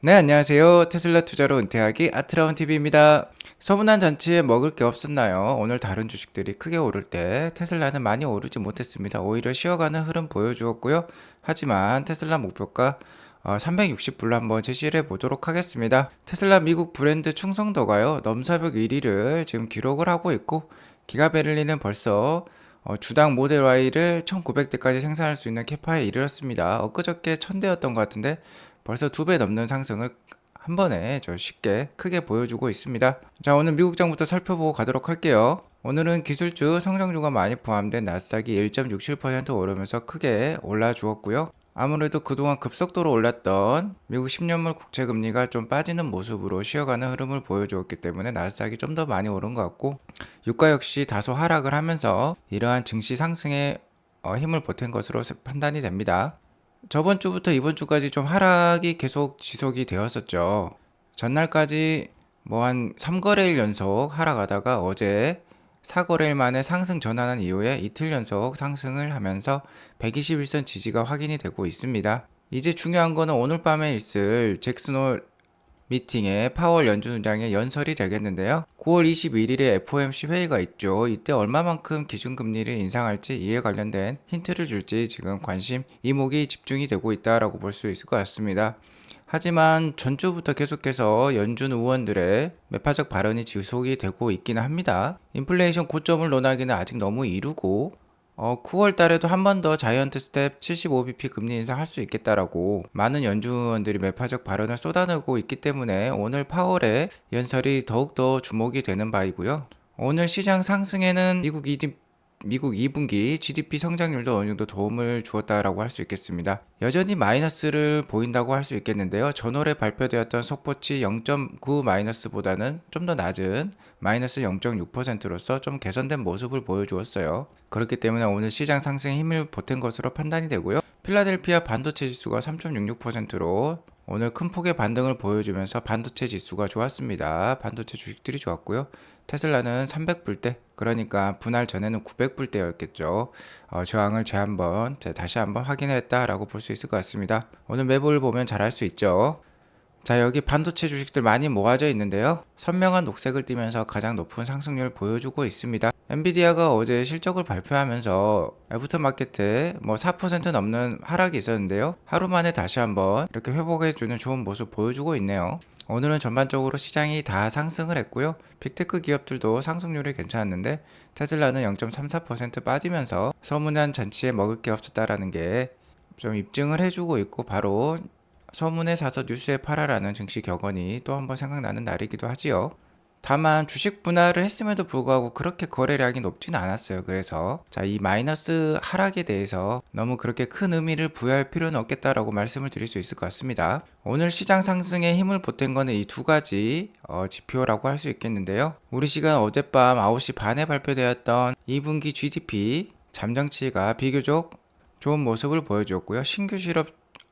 네, 안녕하세요. 테슬라 투자로 은퇴하기 아트라운 TV입니다. 소문난 잔치에 먹을 게 없었나요? 오늘 다른 주식들이 크게 오를 때 테슬라는 많이 오르지 못했습니다. 오히려 쉬어가는 흐름 보여주었고요. 하지만 테슬라 목표가 360불로 한번 제시를 해보도록 하겠습니다. 테슬라 미국 브랜드 충성도가요. 넘사벽 1위를 지금 기록을 하고 있고 기가 베를린은 벌써 어, 주당 모델 Y를 1900대까지 생산할 수 있는 캐파에 이르렀습니다. 엊그저께 1000대였던 것 같은데 벌써 두 배 넘는 상승을 한 번에 저 쉽게 크게 보여주고 있습니다. 자, 오늘 미국장부터 살펴보고 가도록 할게요. 오늘은 기술주 성장주가 많이 포함된 나스닥이 1.67% 오르면서 크게 올라 주었고요. 아무래도 그동안 급속도로 올랐던 미국 10년물 국채 금리가 좀 빠지는 모습으로 쉬어가는 흐름을 보여주었기 때문에 나스닥이 좀 더 많이 오른 것 같고 유가 역시 다소 하락을 하면서 이러한 증시 상승에 어, 힘을 보탠 것으로 판단이 됩니다. 저번 주부터 이번 주까지 좀 하락이 계속 지속이 되었었죠. 전날까지 뭐 한 3거래일 연속 하락하다가 어제 4거래일 만에 상승 전환한 이후에 이틀 연속 상승을 하면서 121선 지지가 확인이 되고 있습니다. 이제 중요한 거는 오늘 밤에 있을 잭슨홀 미팅에 파월 연준장의 연설이 되겠는데요. 9월 21일에 FOMC 회의가 있죠. 이때 얼마만큼 기준금리를 인상할지 이에 관련된 힌트를 줄지 지금 관심 이목이 집중이 되고 있다라고 볼 수 있을 것 같습니다. 하지만 전주부터 계속해서 연준 의원들의 매파적 발언이 지속이 되고 있기는 합니다. 인플레이션 고점을 논하기는 아직 너무 이르고 어, 9월 달에도 한 번 더 자이언트 스텝 75bp 금리 인상 할 수 있겠다라고 많은 연준들이 매파적 발언을 쏟아내고 있기 때문에 오늘 파월의 연설이 더욱더 주목이 되는 바이고요. 오늘 시장 상승에는 미국 ED 미국 2분기 GDP 성장률도 어느 정도 도움을 주었다라고 할 수 있겠습니다. 여전히 마이너스를 보인다고 할 수 있겠는데요. 전월에 발표되었던 속보치 0.9 마이너스보다는 좀 더 낮은 마이너스 0.6%로서 좀 개선된 모습을 보여주었어요. 그렇기 때문에 오늘 시장 상승에 힘을 보탠 것으로 판단이 되고요. 필라델피아 반도체 지수가 3.66%로 오늘 큰 폭의 반등을 보여주면서 반도체 지수가 좋았습니다. 반도체 주식들이 좋았고요. 테슬라는 300불대, 그러니까 분할 전에는 900불대였겠죠. 어, 저항을 재 한번 다시 한번 확인했다라고 볼 수 있을 것 같습니다. 오늘 매부를 보면 잘 알 수 있죠. 자 여기 반도체 주식들 많이 모아져 있는데요 선명한 녹색을 띠면서 가장 높은 상승률을 보여주고 있습니다 엔비디아가 어제 실적을 발표하면서 애프터마켓에 뭐 4% 넘는 하락이 있었는데요 하루 만에 다시 한번 이렇게 회복해주는 좋은 모습 보여주고 있네요 오늘은 전반적으로 시장이 다 상승을 했고요. 빅테크 기업들도 상승률이 괜찮았는데 테슬라는 0.34% 빠지면서 소문난 잔치에 먹을 게 없었다라는 게 좀 입증을 해주고 있고 바로 소문에 사서 뉴스에 팔아라는 증시 격언이 또 한번 생각나는 날이기도 하지요. 다만 주식 분할을 했음에도 불구하고 그렇게 거래량이 높지는 않았어요. 그래서 자, 이 마이너스 하락에 대해서 너무 그렇게 큰 의미를 부여할 필요는 없겠다라고 말씀을 드릴 수 있을 것 같습니다. 오늘 시장 상승에 힘을 보탠 거는 이 두 가지 어, 지표라고 할 수 있겠는데요. 우리 시간 어젯밤 9시 반에 발표되었던 2분기 GDP 잠정치가 비교적 좋은 모습을 보여주었고요. 신규 실업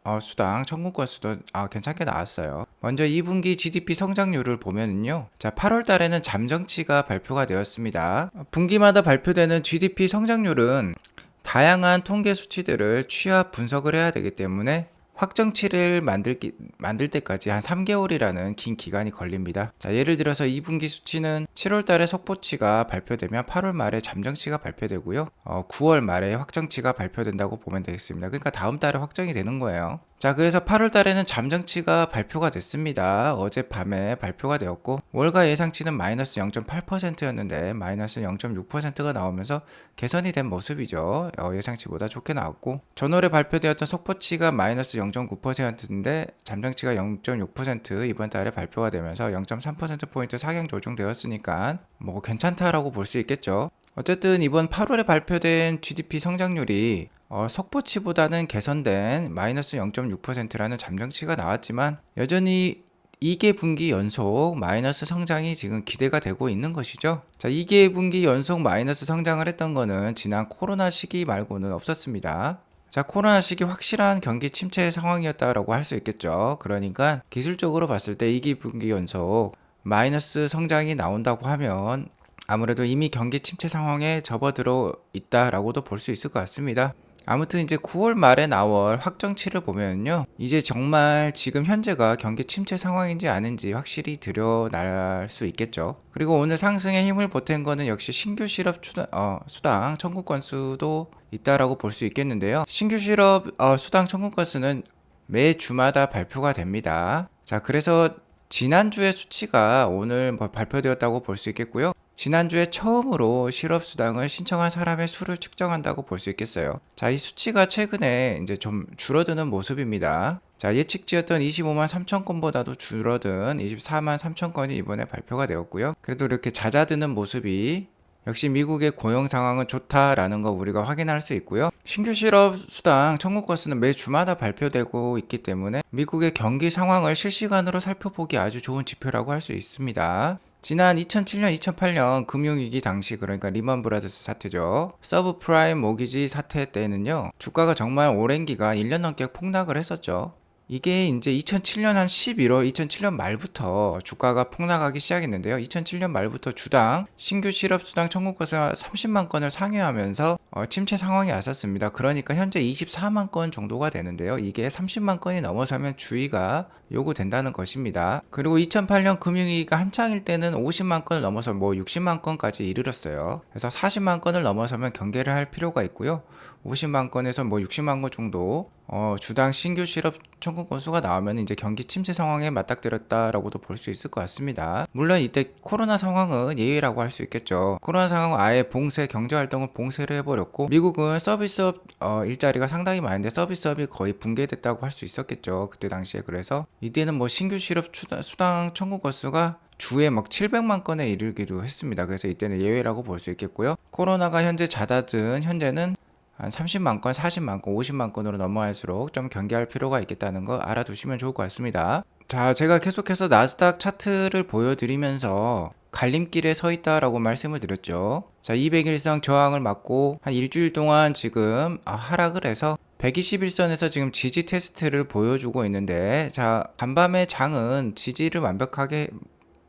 어, 수당 청구권 수도 아, 괜찮게 나왔어요. 먼저 2분기 GDP 성장률을 보면은요. 자, 8월 달에는 잠정치가 발표가 되었습니다. 분기마다 발표되는 GDP 성장률은 다양한 통계 수치들을 취합 분석을 해야 되기 때문에 확정치를 만들, 만들 때까지 한 3개월이라는 긴 기간이 걸립니다. 자, 예를 들어서 2분기 수치는 7월 달에 속보치가 발표되면 8월 말에 잠정치가 발표되고요. 어, 9월 말에 확정치가 발표된다고 보면 되겠습니다. 그러니까 다음 달에 확정이 되는 거예요. 자, 그래서 8월 달에는 잠정치가 발표가 됐습니다. 어젯밤에 발표가 되었고, 월가 예상치는 마이너스 0.8%였는데, 마이너스 0.6%가 나오면서 개선이 된 모습이죠. 어, 예상치보다 좋게 나왔고, 전월에 발표되었던 속보치가 마이너스 0.9%인데, 잠정치가 0.6% 이번 달에 발표가 되면서 0.3%포인트 상향 조정되었으니까, 뭐 괜찮다라고 볼 수 있겠죠. 어쨌든 이번 8월에 발표된 GDP 성장률이 어, 속보치보다는 개선된 마이너스 0.6%라는 잠정치가 나왔지만 여전히 2개 분기 연속 마이너스 성장이 지금 기대가 되고 있는 것이죠. 자, 2개 분기 연속 마이너스 성장을 했던 거는 지난 코로나 시기 말고는 없었습니다. 자, 코로나 시기 확실한 경기 침체 상황이었다라고 할 수 있겠죠. 그러니까 기술적으로 봤을 때 2기 분기 연속 마이너스 성장이 나온다고 하면 아무래도 이미 경기 침체 상황에 접어들어 있다라고도 볼 수 있을 것 같습니다. 아무튼 이제 9월 말에 나올 확정치를 보면요. 이제 정말 지금 현재가 경기 침체 상황인지 아닌지 확실히 드러날 수 있겠죠. 그리고 오늘 상승에 힘을 보탠 거는 역시 신규 실업 추다, 어, 수당 청구 건수도 있다라고 볼 수 있겠는데요. 신규 실업 어, 수당 청구 건수는 매 주마다 발표가 됩니다. 자, 그래서 지난주의 수치가 오늘 뭐 발표되었다고 볼 수 있겠고요. 지난주에 처음으로 실업수당을 신청한 사람의 수를 측정한다고 볼 수 있겠어요. 자, 이 수치가 최근에 이제 좀 줄어드는 모습입니다. 자, 예측지였던 25만 3천 건보다도 줄어든 24만 3천 건이 이번에 발표가 되었고요. 그래도 이렇게 잦아드는 모습이 역시 미국의 고용 상황은 좋다라는 거 우리가 확인할 수 있고요. 신규 실업 수당 청구 건수는 매 주마다 발표되고 있기 때문에 미국의 경기 상황을 실시간으로 살펴보기 아주 좋은 지표라고 할 수 있습니다. 지난 2007년, 2008년 금융위기 당시 그러니까 리먼 브라더스 사태죠. 서브 프라임 모기지 사태 때는요. 주가가 정말 오랜 기간 1년 넘게 폭락을 했었죠. 이게 이제 2007년 한 11월, 2007년 말부터 주가가 폭락하기 시작했는데요. 2007년 말부터 주당 신규 실업 수당 청구 건수가 30만 건을 상회하면서 어, 침체 상황이 왔었습니다. 그러니까 현재 24만 건 정도가 되는데요. 이게 30만 건이 넘어서면 주의가 요구된다는 것입니다. 그리고 2008년 금융위기가 한창일 때는 50만 건을 넘어서 뭐 60만 건까지 이르렀어요. 그래서 40만 건을 넘어서면 경계를 할 필요가 있고요. 50만 건에서 뭐 60만 건 정도 어, 주당 신규 실업 청구 건수가 나오면 이제 경기 침체 상황에 맞닥뜨렸다라고도 볼 수 있을 것 같습니다. 물론 이때 코로나 상황은 예외라고 할 수 있겠죠. 코로나 상황은 아예 봉쇄 경제 활동을 봉쇄를 해버렸고 미국은 서비스업 어, 일자리가 상당히 많은데 서비스업이 거의 붕괴됐다고 할 수 있었겠죠. 그때 당시에 그래서 이때는 뭐 신규 실업 수당 청구 건수가 주에 막 700만 건에 이르기도 했습니다. 그래서 이때는 예외라고 볼 수 있겠고요. 코로나가 현재 잦아든 현재는 한 30만 건, 40만 건, 50만 건으로 넘어갈수록 좀 경계할 필요가 있겠다는 거 알아두시면 좋을 것 같습니다. 자, 제가 계속해서 나스닥 차트를 보여드리면서 갈림길에 서 있다라고 말씀을 드렸죠. 자, 200일선 저항을 맞고 한 일주일 동안 지금 아, 하락을 해서 121선에서 지금 지지 테스트를 보여주고 있는데 자, 간밤의 장은 지지를 완벽하게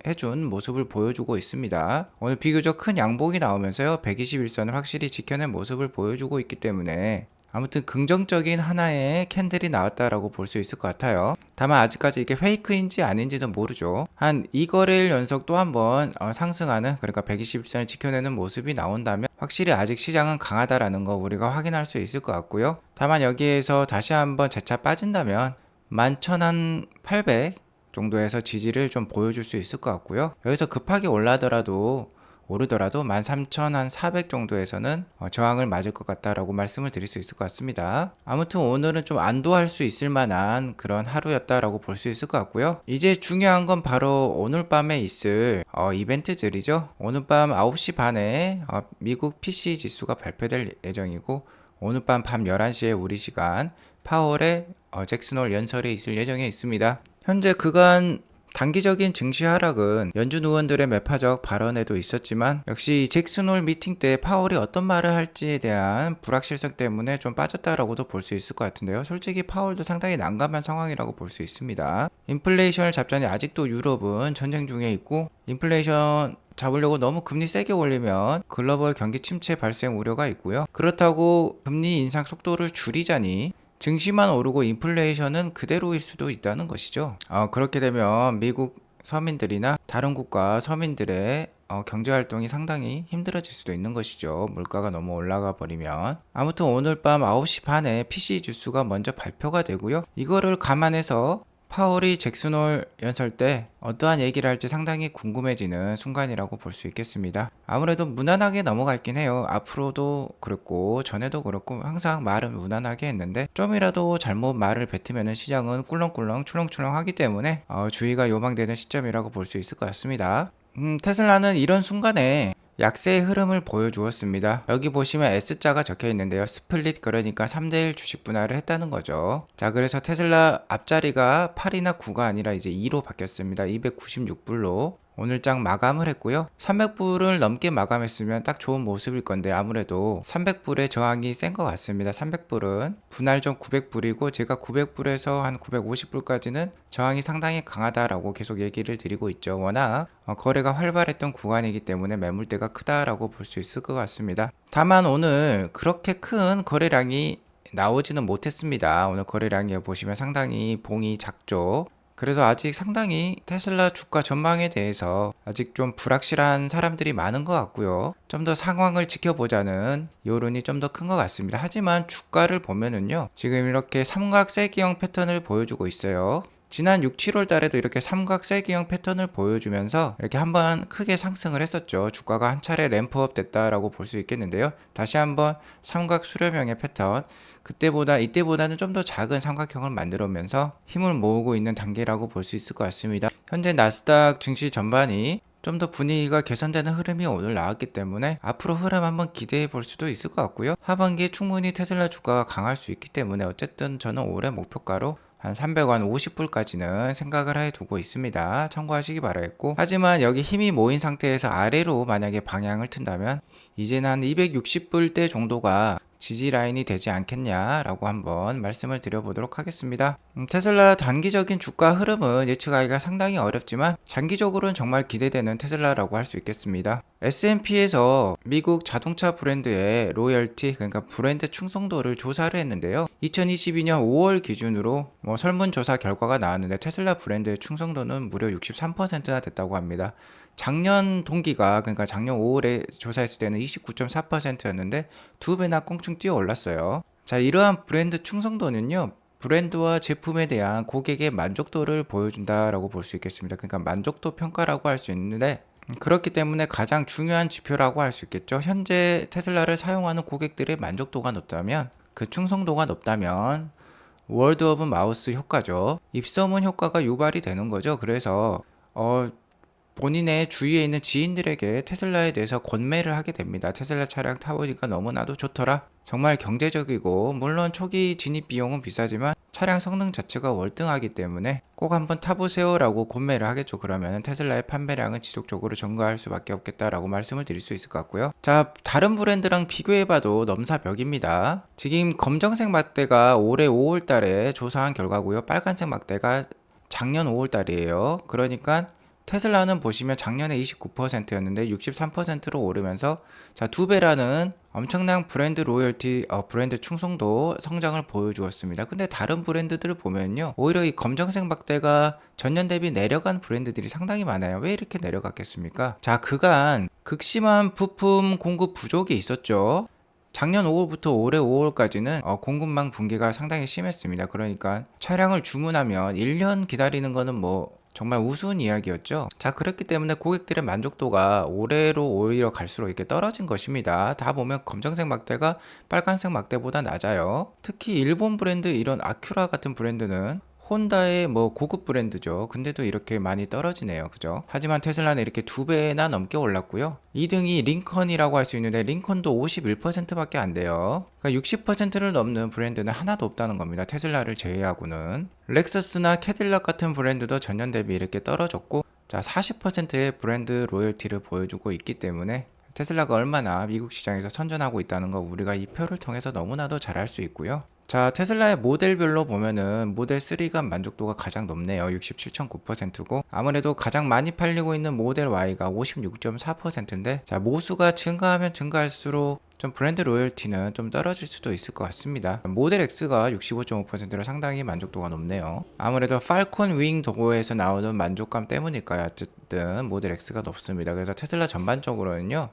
해준 모습을 보여주고 있습니다. 오늘 비교적 큰 양봉이 나오면서요. 121선을 확실히 지켜낸 모습을 보여주고 있기 때문에 아무튼 긍정적인 하나의 캔들이 나왔다라고 볼 수 있을 것 같아요. 다만 아직까지 이게 페이크인지 아닌지는 모르죠. 한 2거래일 연속 또 한번 어, 상승하는 그러니까 121선을 지켜내는 모습이 나온다면 확실히 아직 시장은 강하다라는 거 우리가 확인할 수 있을 것 같고요. 다만 여기에서 다시 한번 재차 빠진다면 11,800 정도에서 지지를 좀 보여줄 수 있을 것 같고요. 여기서 급하게 올라더라도 오르더라도 13,400 정도에서는 어, 저항을 맞을 것 같다라고 말씀을 드릴 수 있을 것 같습니다. 아무튼 오늘은 좀 안도할 수 있을 만한 그런 하루였다라고 볼 수 있을 것 같고요. 이제 중요한 건 바로 오늘 밤에 있을 어, 이벤트들이죠. 오늘 밤 9시 반에 어, 미국 PC 지수가 발표될 예정이고 오늘 밤 밤 11시에 우리 시간 파월의 어, 잭슨홀 연설이 있을 예정에 있습니다. 현재 그간 단기적인 증시 하락은 연준 의원들의 매파적 발언에도 있었지만 역시 잭슨홀 미팅 때 파월이 어떤 말을 할지에 대한 불확실성 때문에 좀 빠졌다라고도 볼 수 있을 것 같은데요. 솔직히 파월도 상당히 난감한 상황이라고 볼 수 있습니다. 인플레이션을 잡자니 아직도 유럽은 전쟁 중에 있고 인플레이션 잡으려고 너무 금리 세게 올리면 글로벌 경기 침체 발생 우려가 있고요. 그렇다고 금리 인상 속도를 줄이자니 증시만 오르고 인플레이션은 그대로일 수도 있다는 것이죠. 어, 그렇게 되면 미국 서민들이나 다른 국가 서민들의 어, 경제 활동이 상당히 힘들어질 수도 있는 것이죠. 물가가 너무 올라가 버리면. 아무튼 오늘 밤 9시 반에 PC 주수가 먼저 발표가 되고요. 이거를 감안해서 파월이 잭슨홀 연설 때 어떠한 얘기를 할지 상당히 궁금해지는 순간이라고 볼 수 있겠습니다. 아무래도 무난하게 넘어갈긴 해요. 앞으로도 그렇고 전에도 그렇고 항상 말은 무난하게 했는데 좀이라도 잘못 말을 뱉으면 시장은 꿀렁꿀렁 출렁출렁 하기 때문에 어, 주의가 요망되는 시점이라고 볼 수 있을 것 같습니다. 음, 테슬라는 이런 순간에 약세의 흐름을 보여주었습니다. 여기 보시면 S자가 적혀 있는데요. 스플릿 그러니까 3대1 주식 분할을 했다는 거죠. 자, 그래서 테슬라 앞자리가 8이나 9가 아니라 이제 2로 바뀌었습니다. 296불로. 오늘 장 마감을 했고요. 300불을 넘게 마감했으면 딱 좋은 모습일 건데 아무래도 300불의 저항이 센 것 같습니다. 300불은 분할점 900불이고 제가 900불에서 한 950불까지는 저항이 상당히 강하다라고 계속 얘기를 드리고 있죠. 워낙 어, 거래가 활발했던 구간이기 때문에 매물대가 크다라고 볼 수 있을 것 같습니다. 다만 오늘 그렇게 큰 거래량이 나오지는 못했습니다. 오늘 거래량이 보시면 상당히 봉이 작죠. 그래서 아직 상당히 테슬라 주가 전망에 대해서 아직 좀 불확실한 사람들이 많은 것 같고요. 좀 더 상황을 지켜보자는 여론이 좀 더 큰 것 같습니다. 하지만 주가를 보면은요. 지금 이렇게 삼각세기형 패턴을 보여주고 있어요. 지난 6, 7월 달에도 이렇게 삼각세기형 패턴을 보여주면서 이렇게 한번 크게 상승을 했었죠. 주가가 한 차례 램프업 됐다라고 볼 수 있겠는데요. 다시 한번 삼각 수렴형의 패턴 그때보다 이때보다는 좀 더 작은 삼각형을 만들어면서 힘을 모으고 있는 단계라고 볼 수 있을 것 같습니다. 현재 나스닥 증시 전반이 좀더 분위기가 개선되는 흐름이 오늘 나왔기 때문에 앞으로 흐름 한번 기대해 볼 수도 있을 것 같고요. 하반기에 충분히 테슬라 주가가 강할 수 있기 때문에 어쨌든 저는 올해 목표가로 한 300원 50불까지는 생각을 해 두고 있습니다. 참고하시기 바라겠고 하지만 여기 힘이 모인 상태에서 아래로 만약에 방향을 튼다면 이제는 한 260불대 정도가 지지 라인이 되지 않겠냐라고 한번 말씀을 드려보도록 하겠습니다. 음, 테슬라 단기적인 주가 흐름은 예측하기가 상당히 어렵지만 장기적으로는 정말 기대되는 테슬라라고 할 수 있겠습니다. S&P에서 미국 자동차 브랜드의 로열티 그러니까 브랜드 충성도를 조사를 했는데요. 2022년 5월 기준으로 뭐 설문조사 결과가 나왔는데 테슬라 브랜드의 충성도는 무려 63%나 됐다고 합니다. 작년 동기가 그러니까 작년 5월에 조사했을 때는 29.4%였는데 두 배나 꽁충 뛰어 올랐어요. 자, 이러한 브랜드 충성도는요. 브랜드와 제품에 대한 고객의 만족도를 보여준다라고 볼 수 있겠습니다. 그러니까 만족도 평가라고 할 수 있는데 그렇기 때문에 가장 중요한 지표라고 할 수 있겠죠. 현재 테슬라를 사용하는 고객들의 만족도가 높다면 그 충성도가 높다면 월드 오브 마우스 효과죠. 입소문 효과가 유발이 되는 거죠. 그래서 어 본인의 주위에 있는 지인들에게 테슬라에 대해서 권매를 하게 됩니다. 테슬라 차량 타보니까 너무나도 좋더라. 정말 경제적이고 물론 초기 진입 비용은 비싸지만 차량 성능 자체가 월등하기 때문에 꼭 한번 타보세요라고 권매를 하겠죠. 그러면 테슬라의 판매량은 지속적으로 증가할 수밖에 없겠다라고 말씀을 드릴 수 있을 것 같고요. 자, 다른 브랜드랑 비교해봐도 넘사벽입니다. 지금 검정색 막대가 올해 5월달에 조사한 결과고요. 빨간색 막대가 작년 5월달이에요. 그러니까 테슬라는 보시면 작년에 29%였는데 63%로 오르면서 자, 두 배라는 엄청난 브랜드 로열티, 어, 브랜드 충성도 성장을 보여주었습니다. 근데 다른 브랜드들을 보면요. 오히려 이 검정색 막대가 전년 대비 내려간 브랜드들이 상당히 많아요. 왜 이렇게 내려갔겠습니까? 자, 그간 극심한 부품 공급 부족이 있었죠. 작년 5월부터 올해 5월까지는 어, 공급망 붕괴가 상당히 심했습니다. 그러니까 차량을 주문하면 1년 기다리는 거는 뭐 정말 우스운 이야기였죠. 자, 그렇기 때문에 고객들의 만족도가 올해로 오히려 갈수록 이렇게 떨어진 것입니다. 다 보면 검정색 막대가 빨간색 막대보다 낮아요. 특히 일본 브랜드 이런 아큐라 같은 브랜드는 혼다의 뭐 고급 브랜드죠. 근데도 이렇게 많이 떨어지네요. 그죠? 하지만 테슬라는 이렇게 두 배나 넘게 올랐고요. 2등이 링컨이라고 할 수 있는데 링컨도 51%밖에 안 돼요. 그러니까 60%를 넘는 브랜드는 하나도 없다는 겁니다. 테슬라를 제외하고는. 렉서스나 캐딜락 같은 브랜드도 전년 대비 이렇게 떨어졌고 자, 40%의 브랜드 로열티를 보여주고 있기 때문에 테슬라가 얼마나 미국 시장에서 선전하고 있다는 거 우리가 이 표를 통해서 너무나도 잘 알 수 있고요. 자, 테슬라의 모델별로 보면은 모델 3가 만족도가 가장 높네요. 67.9%고 아무래도 가장 많이 팔리고 있는 모델 Y가 56.4%인데 자, 모수가 증가하면 증가할수록 좀 브랜드 로열티는 좀 떨어질 수도 있을 것 같습니다. 모델 X가 65.5%로 상당히 만족도가 높네요. 아무래도 팔콘 윙 도구에서 나오는 만족감 때문일까요? 어쨌든 모델 X가 높습니다. 그래서 테슬라 전반적으로는요.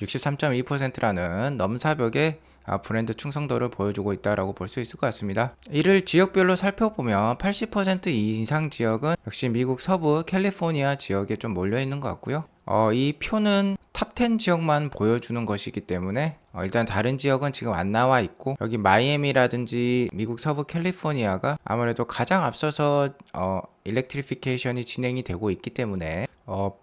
63.2%라는 넘사벽의 아, 브랜드 충성도를 보여주고 있다라고 볼 수 있을 것 같습니다. 이를 지역별로 살펴보면 80% 이상 지역은 역시 미국 서부 캘리포니아 지역에 좀 몰려 있는 것 같고요. 어, 이 표는 탑10 지역만 보여주는 것이기 때문에 어, 일단 다른 지역은 지금 안 나와 있고 여기 마이애미라든지 미국 서부 캘리포니아가 아무래도 가장 앞서서 어, 일렉트리피케이션이 진행이 되고 있기 때문에 어,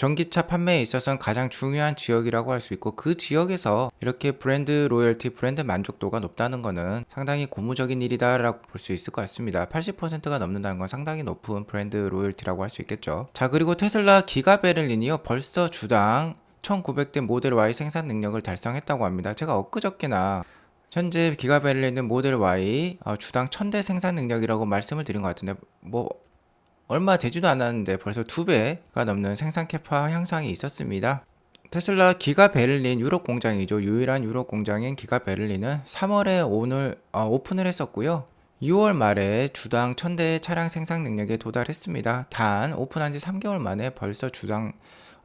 전기차 판매에 있어서는 가장 중요한 지역이라고 할 수 있고 그 지역에서 이렇게 브랜드 로열티, 브랜드 만족도가 높다는 것은 상당히 고무적인 일이다라고 볼 수 있을 것 같습니다. 80%가 넘는다는 건 상당히 높은 브랜드 로열티라고 할 수 있겠죠. 자, 그리고 테슬라 기가 베를린이요. 벌써 주당 1900대 모델 Y 생산 능력을 달성했다고 합니다. 제가 엊그저께나 현재 기가베를린은 모델 Y 어, 주당 1000대 생산 능력이라고 말씀을 드린 것 같은데 뭐 얼마 되지도 않았는데 벌써 두 배가 넘는 생산 캐파 향상이 있었습니다. 테슬라 기가 베를린 유럽 공장이죠. 유일한 유럽 공장인 기가 베를린은 3월에 오늘 어, 오픈을 했었고요. 6월 말에 주당 1000대의 차량 생산 능력에 도달했습니다. 단 오픈한 지 3개월 만에 벌써 주당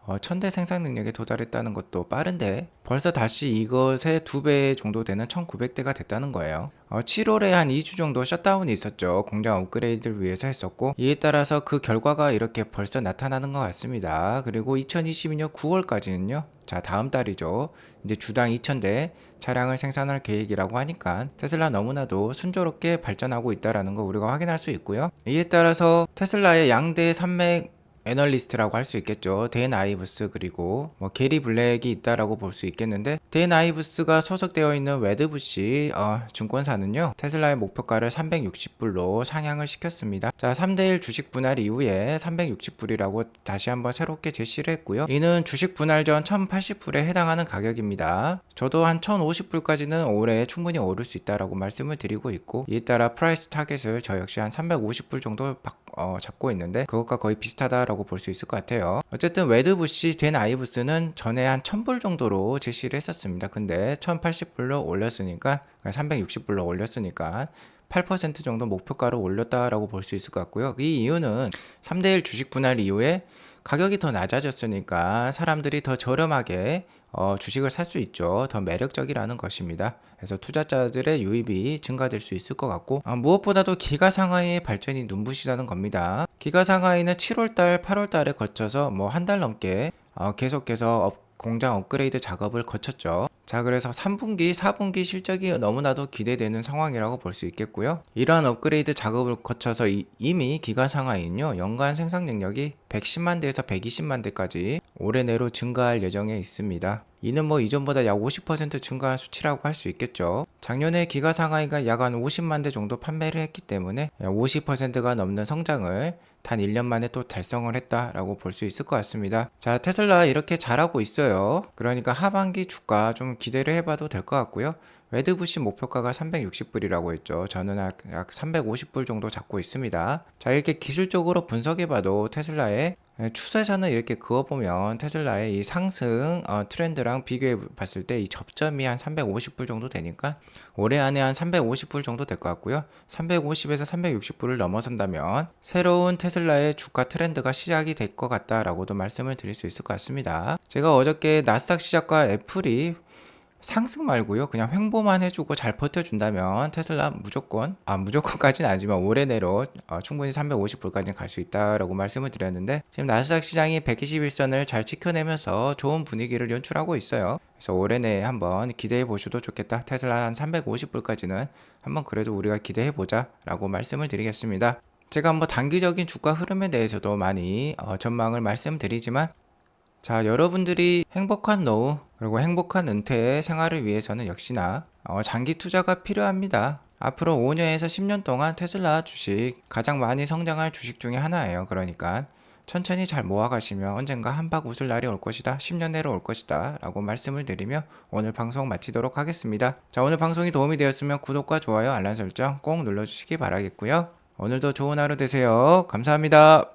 어, 1000대 생산 능력에 도달했다는 것도 빠른데 벌써 다시 이것의 두 배 정도 되는 1900대가 됐다는 거예요. 어, 7월에 한 2주 정도 셧다운이 있었죠. 공장 업그레이드를 위해서 했었고 이에 따라서 그 결과가 이렇게 벌써 나타나는 것 같습니다. 그리고 2022년 9월까지는요. 자 다음 달이죠. 이제 주당 2000대 차량을 생산할 계획이라고 하니까 테슬라 너무나도 순조롭게 발전하고 있다라는 거 우리가 확인할 수 있고요. 이에 따라서 테슬라의 양대 산맥 애널리스트라고 할 수 있겠죠. 댄 아이브스 그리고 뭐 게리 블랙이 있다라고 볼 수 있겠는데 댄 아이브스가 소속되어 있는 웨드부시 어, 증권사는요 테슬라의 목표가를 360불로 상향을 시켰습니다. 자 3대1 주식 분할 이후에 360불이라고 다시 한번 새롭게 제시를 했고요. 이는 주식 분할 전 1080불에 해당하는 가격입니다. 저도 한 1050불까지는 올해 충분히 오를 수 있다라고 말씀을 드리고 있고 이에 따라 프라이스 타겟을 저 역시 한 350불 정도 박- 어, 잡고 있는데 그것과 거의 비슷하다라고 볼 수 있을 것 같아요. 어쨌든 웨드부시 된 아이브스는 전에 한 1000불 정도로 제시를 했었습니다. 근데 1080불로 올렸으니까 360불로 올렸으니까 8% 정도 목표가로 올렸다라고 볼 수 있을 것 같고요. 이 이유는 3대1 주식 분할 이후에 가격이 더 낮아졌으니까 사람들이 더 저렴하게 어, 주식을 살 수 있죠. 더 매력적이라는 것입니다. 그래서 투자자들의 유입이 증가될 수 있을 것 같고 아, 무엇보다도 기가 상하이의 발전이 눈부시다는 겁니다. 기가 상하이는 7월달, 8월달에 거쳐서 뭐 한 달 넘게 어, 계속해서 업- 공장 업그레이드 작업을 거쳤죠. 자, 그래서 3분기, 4분기 실적이 너무나도 기대되는 상황이라고 볼 수 있겠고요. 이러한 업그레이드 작업을 거쳐서 이, 미 기가 상하이는요, 연간 생산 능력이 110만 대에서 120만 대까지 올해 내로 증가할 예정에 있습니다. 이는 뭐 이전보다 약 50% 증가한 수치라고 할 수 있겠죠. 작년에 기가 상하이가 약 한 50만 대 정도 판매를 했기 때문에 약 50%가 넘는 성장을 단 1년 만에 또 달성을 했다라고 볼 수 있을 것 같습니다. 자, 테슬라 이렇게 잘하고 있어요. 그러니까 하반기 주가 좀 기대를 해봐도 될 것 같고요. 웨드부시 목표가가 360불이라고 했죠. 저는 약, 약 350불 정도 잡고 있습니다. 자, 이렇게 기술적으로 분석해봐도 테슬라의 추세선을 이렇게 그어보면 테슬라의 이 상승 어, 트렌드랑 비교해 봤을 때 이 접점이 한 350불 정도 되니까 올해 안에 한 350불 정도 될 것 같고요. 350에서 360불을 넘어선다면 새로운 테슬라의 주가 트렌드가 시작이 될 것 같다라고도 말씀을 드릴 수 있을 것 같습니다. 제가 어저께 나스닥 시작과 애플이 상승 말고요. 그냥 횡보만 해주고 잘 버텨준다면 테슬라 무조건 아 무조건까지는 아니지만 올해 내로 어, 충분히 350불까지 갈수 있다라고 말씀을 드렸는데 지금 나스닥 시장이 121선을 잘 지켜내면서 좋은 분위기를 연출하고 있어요. 그래서 올해 내에 한번 기대해 보셔도 좋겠다. 테슬라 한 350불까지는 한번 그래도 우리가 기대해 보자라고 말씀을 드리겠습니다. 제가 한번 단기적인 주가 흐름에 대해서도 많이 어, 전망을 말씀드리지만 자, 여러분들이 행복한 노후 그리고 행복한 은퇴의 생활을 위해서는 역시나 어, 장기 투자가 필요합니다. 앞으로 5년에서 10년 동안 테슬라 주식 가장 많이 성장할 주식 중에 하나예요. 그러니까 천천히 잘 모아가시면 언젠가 한박 웃을 날이 올 것이다. 10년 내로 올 것이다. 라고 말씀을 드리며 오늘 방송 마치도록 하겠습니다. 자, 오늘 방송이 도움이 되었으면 구독과 좋아요, 알람 설정 꼭 눌러주시기 바라겠고요. 오늘도 좋은 하루 되세요. 감사합니다.